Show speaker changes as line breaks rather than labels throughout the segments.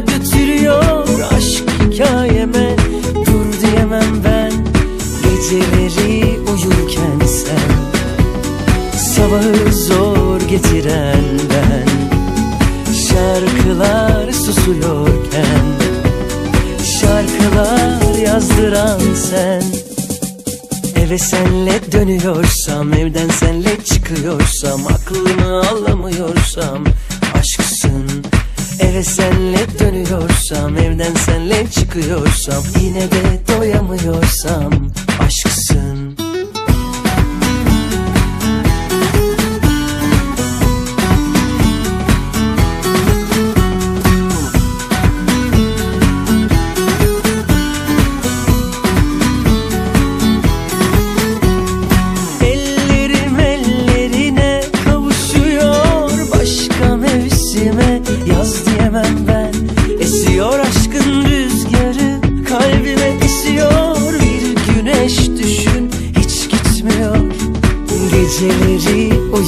Götürüyor aşk hikayeme. Dur diyemem ben Geceleri uyurken sen. Sabahı zor getiren ben. Şarkılar susuyorken. Şarkılar yazdıran sen. Eve senle dönüyorsam Evden senle çıkıyorsam Aklımı alamıyorsam. Eve senle dönüyorsam Evden senle çıkıyorsam Yine de doyamıyorsam Aşksın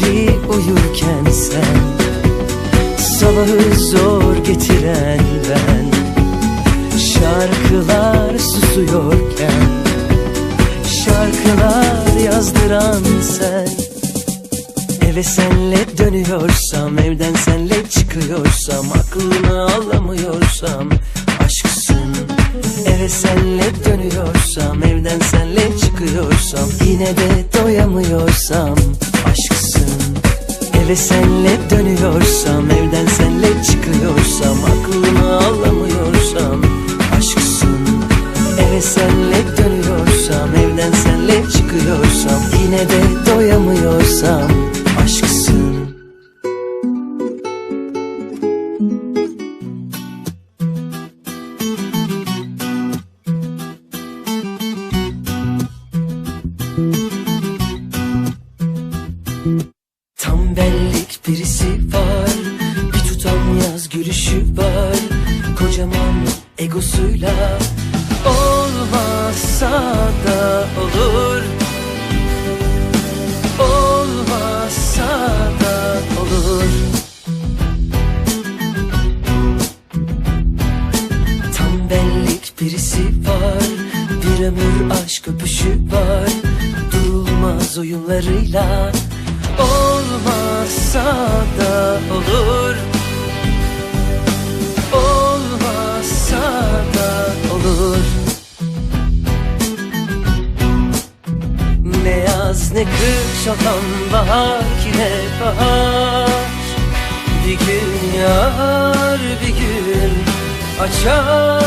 Geceleri uyurken sen Sabahı zor getiren ben. Şarkılar susuyorken Şarkılar yazdıran sen. Eve senle dönüyorsam Evden senle çıkıyorsam Aklımı alamıyorsam Aşksın. Eve senle dönüyorsam Evden senle çıkıyorsam Yine de doyamıyorsam Aşksın. Eve senle dönüyorsam Evden senle çıkıyorsam Aklımı alamıyorsam Aşksın. Eve senle dönüyorsam Evden senle çıkıyorsam Yine de doyamıyorsam Tam benlik birisi var Bir tutam yaz gülüşü var. Kocaman egosuyla Olmazsa da olur. Olmazsa da olur. Tam benlik birisi var Bir ömür aşk öpüşü var. Durulmaz oyunlarıyla Olmazsa da olur. Olmazsa da olur. Ne yaz ne kış olan bahar ki ne bahar. Bir gün yağar bir gün açar